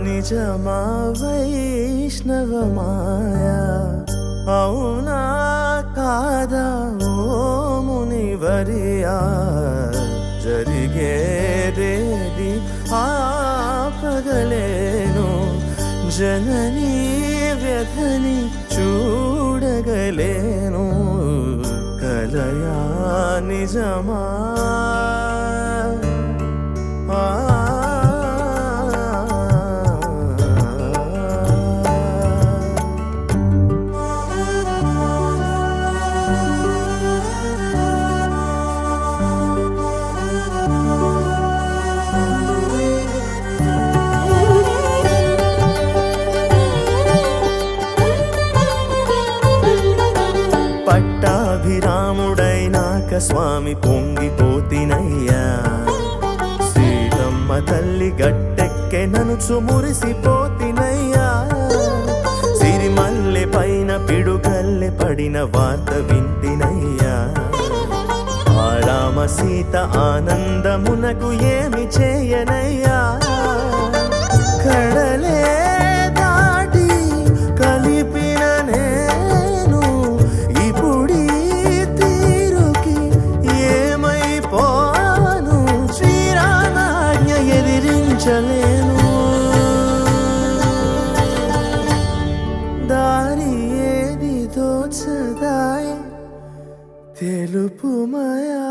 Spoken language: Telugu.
నిజమా వైష్ణవ మాయా అవునా కాదా ఓ మునివరియా జరిగేదేది ఆపగలేను జననీ వ్యధని చూడగలేను కలయా నిజమా పట్టాభిరాముడైనాక స్వామి పొంగిపోతినయ్యా. సీతమ్మ తల్లి గట్టెక్కె ననుచు మురిసిపోతినయ్యా. సిరిమల్లె పైన పిడుకల్లె పడిన వార్త వింటినయ్యా. ఆ రామ సీత ఆనందమునకు ఏమి చేయనయ్యా. తెలుపుమయా?